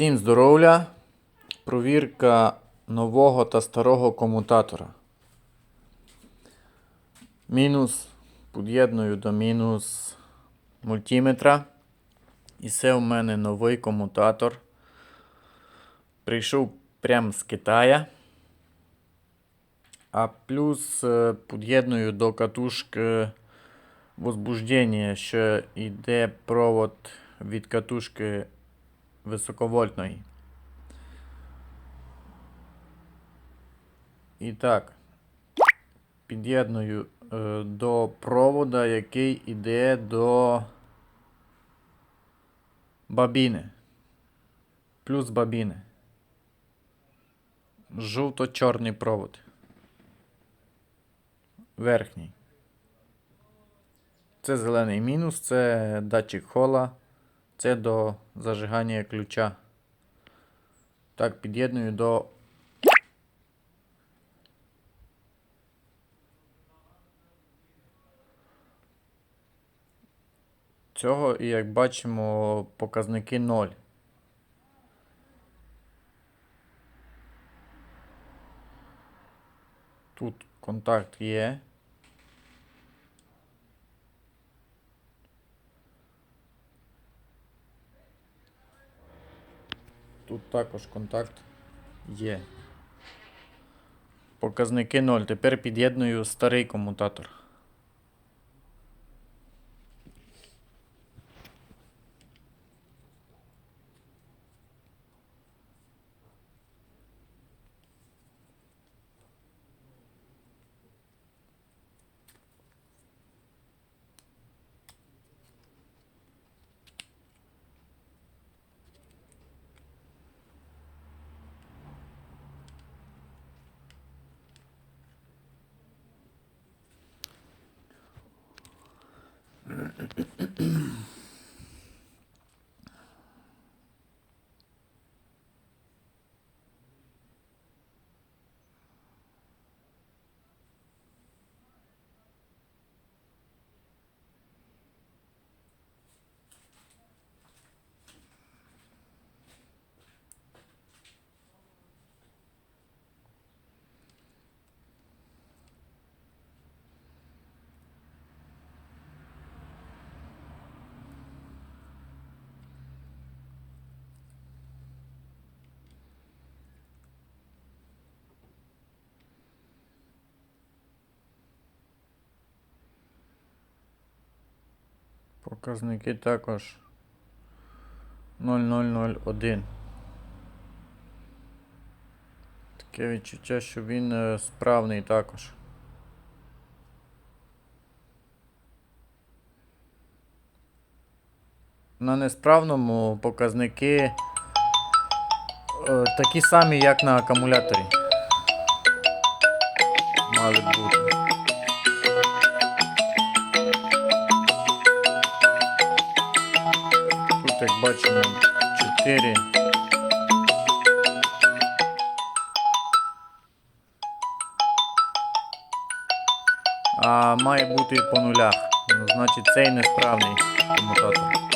Всім здоров'я! Провірка нового та старого комутатора. Мінус під'єдную до мінус мультиметра. І це у мене новий комутатор. Прийшов прямо з Китая. А плюс е, під'єдную до катушки возбуждення, що йде провод від катушки високовольтної. І так, під'єдную е, до провода, який йде до бабіни. Плюс бабіни. Жовто-чорний провод. Верхній. Це зелений мінус, це датчик хола. Це до зажигання ключа. Так, під'єдную до. Цього, і як бачимо, показники 0. Тут контакт є. Тут також контакт є. Показники 0. Тепер під'єдную старий комутатор. Mm-hmm. Показники також 0001. Таке відчуття, що він е, справний також. На несправному показники е, такі самі, як на акумуляторі. Мали бути. Бачимо, 4. А має бути по нулях. Ну, значить цей несправний комутатор.